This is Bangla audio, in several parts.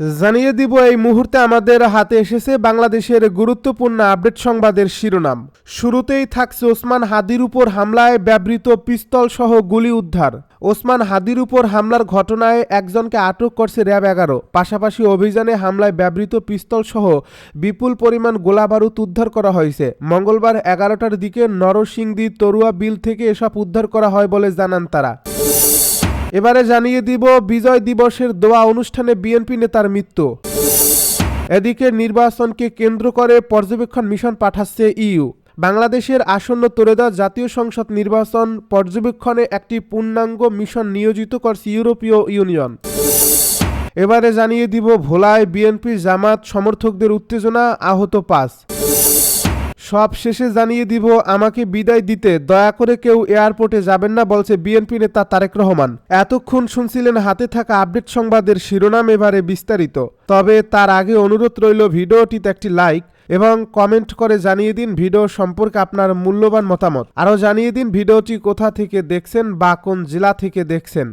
জানিয়ে দিব, এই মুহূর্তে আমাদের হাতে এসেছে বাংলাদেশের গুরুত্বপূর্ণ আপডেট সংবাদের শিরোনাম। শুরুতেই থাকছে ওসমান হাদির উপর হামলায় ব্যবহৃত পিস্তল সহ গুলি উদ্ধার। ওসমান হাদির উপর হামলার ঘটনায় একজনকে আটক করছে র্যাব এগারো। পাশাপাশি অভিযানে হামলায় ব্যবহৃত পিস্তল সহ বিপুল পরিমাণ গোলাবারুদ উদ্ধার করা হয়েছে। মঙ্গলবার এগারোটার দিকে নরসিংদী তরুয়া বিল থেকে এসব উদ্ধার করা হয় বলে জানান তারা। এবারে জানিয়ে দিব, বিজয় দিবসের দোয়া অনুষ্ঠানে বিএনপি নেতার মৃত্যু। এদিকে নির্বাচনকে কেন্দ্র করে পর্যবেক্ষণ মিশন পাঠাচ্ছে ইইউ। বাংলাদেশের আসন্ন তোরেদা জাতীয় সংসদ নির্বাচন পর্যবেক্ষণে একটি পূর্ণাঙ্গ মিশন নিয়োজিত করছে ইউরোপীয় ইউনিয়ন। এবারে জানিয়ে দিব, ভোলায় বিএনপি জামাত সমর্থকদের উত্তেজনা আহত পাঁচ। সব শেষে জানিয়ে দিব, আমাকে বিদায় দিতে দয়া করে কেউ এয়ারপোর্টে যাবেন না, বলছে বিএনপি নেতা তারেক রহমান। এতক্ষণ শুনছিলেন হাতে থাকা আপডেট সংবাদের শিরোনাম এবারে বিস্তারিত। তবে তার আগে অনুরোধ রইল ভিডিওটিতে একটি লাইক এবং কমেন্ট করে জানিয়ে দিন ভিডিও সম্পর্কে আপনার মূল্যবান মতামত। আরও জানিয়ে দিন ভিডিওটি কোথা থেকে দেখছেন বা কোন জেলা থেকে দেখছেন।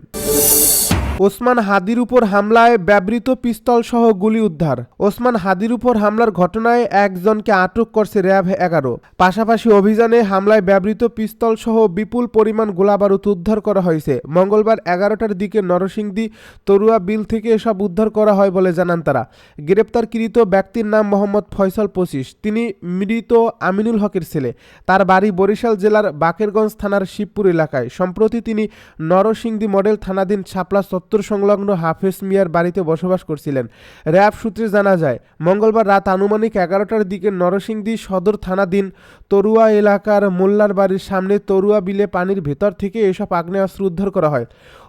ওসমান হাদির উপর হামলায় ব্যবহৃত পিস্তল সহ গুলি উদ্ধার। ওসমান হাদির উপর হামলার ঘটনায় একজনকে আটক করছে র্যাব এগারো। পাশাপাশি অভিযানে হামলায় ব্যবহৃত পিস্তল সহ বিপুল পরিমাণ গোলাবারুদ উদ্ধার করা হয়েছে। মঙ্গলবার এগারোটার দিকে নরসিংদী তরুয়া বিল থেকে এসব উদ্ধার করা হয় বলে জানান তারা। গ্রেপ্তারকৃত ব্যক্তির নাম মোহাম্মদ ফয়সল পঁচিশ। তিনি মৃত আমিনুল হকের ছেলে। তার বাড়ি বরিশাল জেলার বাকেরগঞ্জ থানার শিবপুর এলাকায়। সম্প্রতি তিনি নরসিংদী মডেল থানাধীন ছাপলা চত্বর সংলগ্ন হাফেজ মিয়ার বাড়িতে বসবাস করছিলেন। র্যাব সূত্রে জানা যায়, মঙ্গলবার রাত আনুমানিক এগারোটার দিকে নরসিংদী সদর থানাধীন তরুয়া এলাকার মোল্লার বাড়ির সামনে তরুয়া বিলে পানির ভেতর থেকে এসব আগ্নেয়াস্ত্র উদ্ধার করা হয়।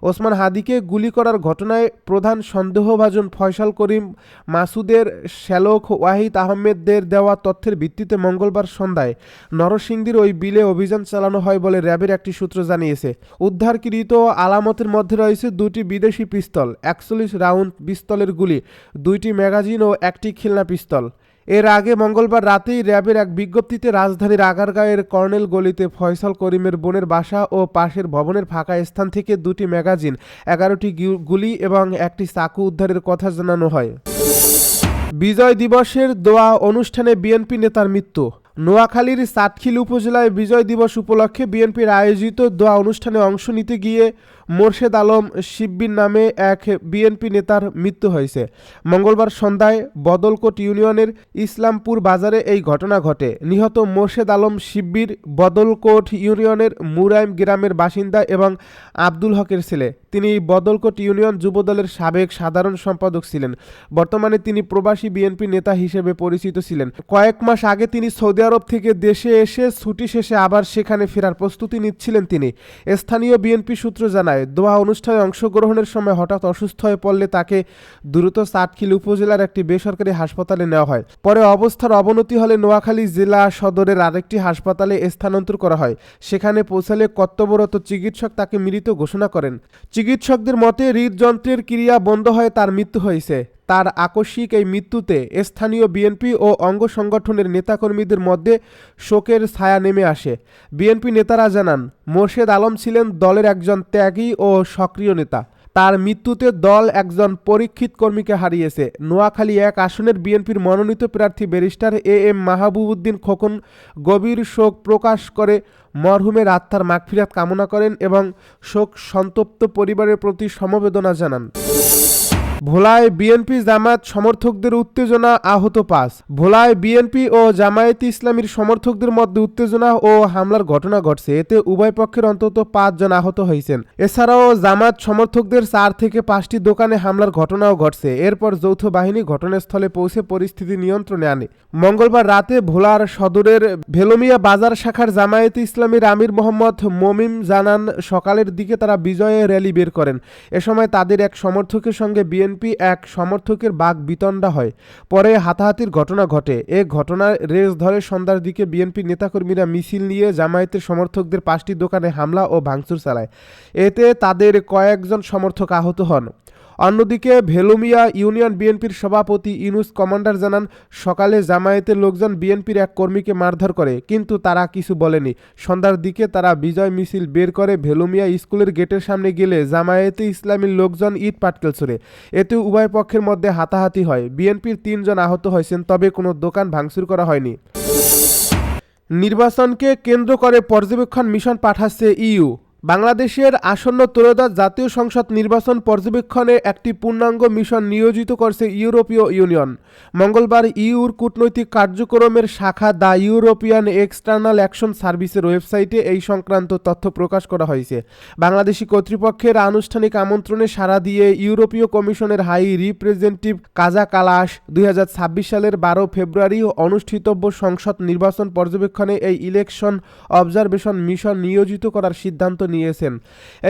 ওসমান হাদিকে গুলি করার ঘটনায় প্রধান সন্দেহভাজন ফয়সাল করিম, মাসুদের শ্যালক ওয়াহিদ আহমেদদের দেওয়া তথ্যের ভিত্তিতে মঙ্গলবার সন্ধ্যায় নরসিংদীর ওই বিলে অভিযান চালানো হয় বলে র্যাবের একটি সূত্র জানিয়েছে। উদ্ধারকৃত আলামতের মধ্যে রয়েছে দুটি বিদেশি পিস্তল, একচল্লিশ রাউন্ড পিস্তলের গুলি, দুইটি ম্যাগাজিন ও একটি খিলনা পিস্তল। এর আগে মঙ্গলবার রাতেই র্যাবের এক বিজ্ঞপ্তিতে রাজধানীর আগারগাঁয়ের কর্নেল গলিতে ফয়সাল করিমের বোনের বাসা ও পাশের ভবনের ফাঁকা স্থান থেকে দুটি ম্যাগাজিন, এগারোটি গুলি এবং একটি চাকু উদ্ধারের কথা জানানো হয়। বিজয় দিবসের দোয়া অনুষ্ঠানে বিএনপি নেতার মৃত্যু। নোয়াখালীর সাতখিল উপজেলায় বিজয় দিবস উপলক্ষে বিএনপির আয়োজিত দোয়া অনুষ্ঠানে অংশ নিতে গিয়ে মোর্শেদ আলম শিব্বির নামে এক বিএনপি নেতার মৃত্যু হয়েছে। মঙ্গলবার সন্ধ্যায় বদলকোট ইউনিয়নের ইসলামপুর বাজারে এই ঘটনা ঘটে। নিহত মোর্শেদ আলম শিব্বির বদলকোট ইউনিয়নের মুরাইম গ্রামের বাসিন্দা এবং আব্দুল হকের ছেলে। তিনি বদলকোট ইউনিয়ন যুবদলের সাবেক সাধারণ সম্পাদক ছিলেন। বর্তমানে তিনি প্রবাসী বিএনপি নেতা হিসেবে পরিচিত ছিলেন। কয়েক মাস আগে তিনি সৌদি আরব থেকে দেশে এসে ছুটি শেষে আবার সেখানে ফেরার প্রস্তুতি নিচ্ছিলেন তিনি। স্থানীয় বিএনপি সূত্র জানায়, দোয়া অনুষ্ঠানে অংশগ্রহণের সময় হঠাৎ অসুস্থ হয়ে পড়লে তাকে দ্রুত সাতখিল উপজেলার একটি বেসরকারি হাসপাতালে নেওয়া হয়। পরে অবস্থার অবনতি হলে নোয়াখালী জেলা সদরের আরেকটি হাসপাতালে স্থানান্তর করা হয়। সেখানে পৌঁছালে কর্তব্যরত চিকিৎসক তাকে মৃত ঘোষণা করেন। চিকিৎসকদের মতে, হৃদযন্ত্রের ক্রিয়া বন্ধ হয়ে তার মৃত্যু হয়েছে। তার আকস্মিক এই মৃত্যুতে স্থানীয় বিএনপি ও অঙ্গ সংগঠনের নেতাকর্মীদের মধ্যে শোকের ছায়া নেমে আসে। বিএনপি নেতারা জানান, মোর্শেদ আলম ছিলেন দলের একজন ত্যাগী ও সক্রিয় নেতা। তার মৃত্যুতে দল একজন পরীক্ষিত কর্মীকে হারিয়েছে। নোয়াখালী এক আসনের বিএনপির মনোনীত প্রার্থী barrister A M Mahbubuddin Khokon গভীর শোক প্রকাশ করে মরহুমের আত্মার মাগফিরাত কামনা করেন এবং শোক সন্তপ্ত পরিবারের প্রতি সমবেদনা জানান। ভোলায় বিএনপি জামায়াত সমর্থকদের উত্তেজনা আহত পাঁচ। ভোলায় বিএনপি ও জামায়াত ইসলামীর সমর্থকদের মধ্যে উত্তেজনা ও হামলার ঘটনা ঘটছে। এতে উভয় পক্ষের অন্তত পাঁচজন আহত হয়েছেন। এছাড়াও জামায়াত সমর্থকদের চার থেকে পাঁচটি দোকানে হামলার ঘটনাও ঘটছে। এরপর যৌথ বাহিনী ঘটনাস্থলে পৌঁছে পরিস্থিতি নিয়ন্ত্রণে আনে। মঙ্গলবার রাতে ভোলার সদরের ভেলোমিয়া বাজার শাখার জামায়াতে ইসলামীর আমির মোহাম্মদ মমিম জানান, সকালের দিকে তারা বিজয়ে র্যালি বের করেন। এ সময় তাদের এক সমর্থকের সঙ্গে বিএনপি এক সমর্থকের বাঘ বিতণ্ডা হয়। পরে হাতাহাতির ঘটনা ঘটে। এ ঘটনার রেস ধরে সন্ধ্যার দিকে বিএনপি নেতাকর্মীরা মিছিল নিয়ে জামায়াতের সমর্থকদের পাঁচটি দোকানে হামলা ও ভাঙচুর চালায়। এতে তাদের কয়েকজন সমর্থক আহত হন। অন্যদিকে ভেলুমিয়া ইউনিয়ন বিএনপির সভাপতি ইউনুস কমান্ডার জানান, সকালে জামায়াতের লোকজন বিএনপির এক কর্মীকে মারধর করে, কিন্তু তারা কিছু বলেনি। সন্ধ্যার দিকে তারা বিজয় মিছিল বের করে ভেলুমিয়া স্কুলের গেটের সামনে গেলে জামায়াতে ইসলামীর লোকজন ইট পাটকেল ছুড়ে। এতে উভয় পক্ষের মধ্যে হাতাহাতি হয়। বিএনপির তিনজন আহত হয়েছেন, তবে কোনো দোকান ভাঙচুর করা হয়নি। নির্বাচনকে কেন্দ্র করে পর্যবেক্ষণ মিশন পাঠাচ্ছে ইইউ। বাংলাদেশের আসন্ন ত্রয়োদশ জাতীয় সংসদ নির্বাচন পর্যবেক্ষণে একটি পূর্ণাঙ্গ মিশন নিয়োজিত করছে ইউরোপীয় ইউনিয়ন। মঙ্গলবার ইউর কূটনৈতিক কার্যক্রমের শাখা দ্য ইউরোপিয়ান এক্সটার্নাল অ্যাকশন সার্ভিসের ওয়েবসাইটে এই সংক্রান্ত তথ্য প্রকাশ করা হয়েছে। বাংলাদেশি কর্তৃপক্ষের আনুষ্ঠানিক আমন্ত্রণে সাড়া দিয়ে ইউরোপীয় কমিশনের হাই রিপ্রেজেন্টেটিভ কাজা কালাস দুই সালের বারো ফেব্রুয়ারি অনুষ্ঠিতব্য সংসদ নির্বাচন পর্যবেক্ষণে এই ইলেকশন অবজারভেশন মিশন নিয়োজিত করার সিদ্ধান্ত নিয়েছেন।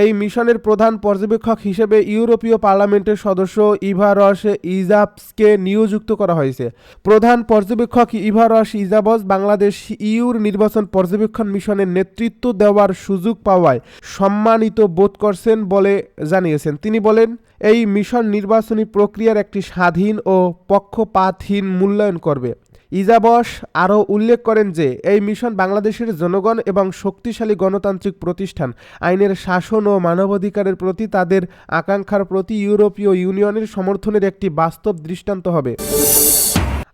এই মিশনের প্রধান পর্যবেক্ষক হিসেবে ইউরোপীয় পার্লামেন্টের সদস্য ইভারস ইজাবসকে নিয়োজিত করা হয়েছে। প্রধান পর্যবেক্ষক ইভারস ইজাবস বাংলাদেশ ইউর নির্বাচন পর্যবেক্ষণ মিশনের নেতৃত্ব দেওয়ার সুযোগ পাওয়ায় সম্মানিত বোধ করছেন বলে জানিয়েছেন। তিনি বলেন, এই মিশন নির্বাচনী প্রক্রিয়ার একটি স্বাধীন ও পক্ষপাতহীন মূল্যায়ন করবে। ইজাবস আরও উল্লেখ করেন যে, এই মিশন বাংলাদেশের জনগণ এবং শক্তিশালী গণতান্ত্রিক প্রতিষ্ঠান। আইনের শাসন ও মানবাধিকারের প্রতি তাদের আকাঙ্ক্ষার প্রতি ইউরোপীয় ইউনিয়নের সমর্থনের একটি বাস্তব দৃষ্টান্ত হবে।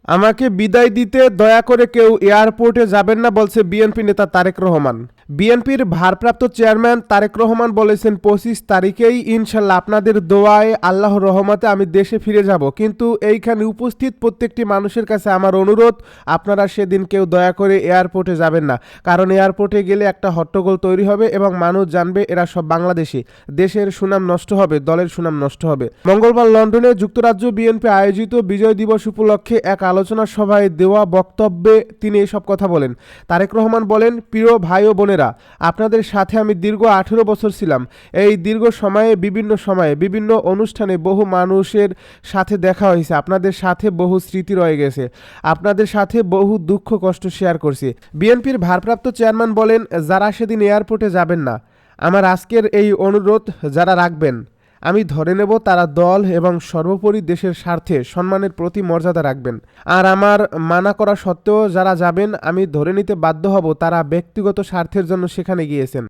আমাকে বিদায় দিতে দয়া করে কেউ এয়ারপোর্টে যাবেন না, বলছে বিএনপি নেতা তারেক রহমান। বিএনপির ভারপ্রাপ্ত চেয়ারম্যান তারেক রহমান বলেছেন, পঁচিশ তারিখেই ইনশাল্লাহ আপনাদের দোয়ায় আল্লাহর রহমতে আমি দেশে ফিরে যাব। কিন্তু এইখানে উপস্থিত প্রত্যেকটি মানুষের কাছে আমার অনুরোধ, আপনারা সেদিন কেউ দয়া করে এয়ারপোর্টে যাবেন না। কারণ এয়ারপোর্টে গেলে একটা হট্টগোল তৈরি হবে এবং মানুষ জানবে এরা সব বাংলাদেশি। দেশের সুনাম নষ্ট হবে, দলের সুনাম নষ্ট হবে। মঙ্গলবার লন্ডনে যুক্তরাজ্য বিএনপি আয়োজিত বিজয় দিবস উপলক্ষে এক আলোচনা সভায় দেওয়া বক্তব্যে তিনি এসব কথা বলেন। তারেক রহমান বলেন, প্রিয় ভাই ও বোনেরা, আপনাদের সাথে আমি দীর্ঘ আঠেরো বছর ছিলাম। এই দীর্ঘ সময়ে, বিভিন্ন সময়ে, বিভিন্ন অনুষ্ঠানে বহু মানুষের সাথে দেখা হয়েছে। আপনাদের সাথে বহু স্মৃতি রয়ে গেছে। আপনাদের সাথে বহু দুঃখ, কষ্ট শেয়ার করছি। বিএনপির ভারপ্রাপ্ত চেয়ারম্যান বলেন, যারা সেদিন এয়ারপোর্টে যাবেন না। আমার আজকের এই অনুরোধ, যারা রাখবেন। আমি ধরে নেব তারা দল এবং সর্বোপরি দেশের স্বার্থে সম্মানের প্রতি মর্যাদা রাখবেন। আর আমার মানা করা সত্ত্বেও যারা যাবেন, আমি ধরে নিতে বাধ্য হব তারা ব্যক্তিগত স্বার্থের জন্য সেখানে গিয়েছেন।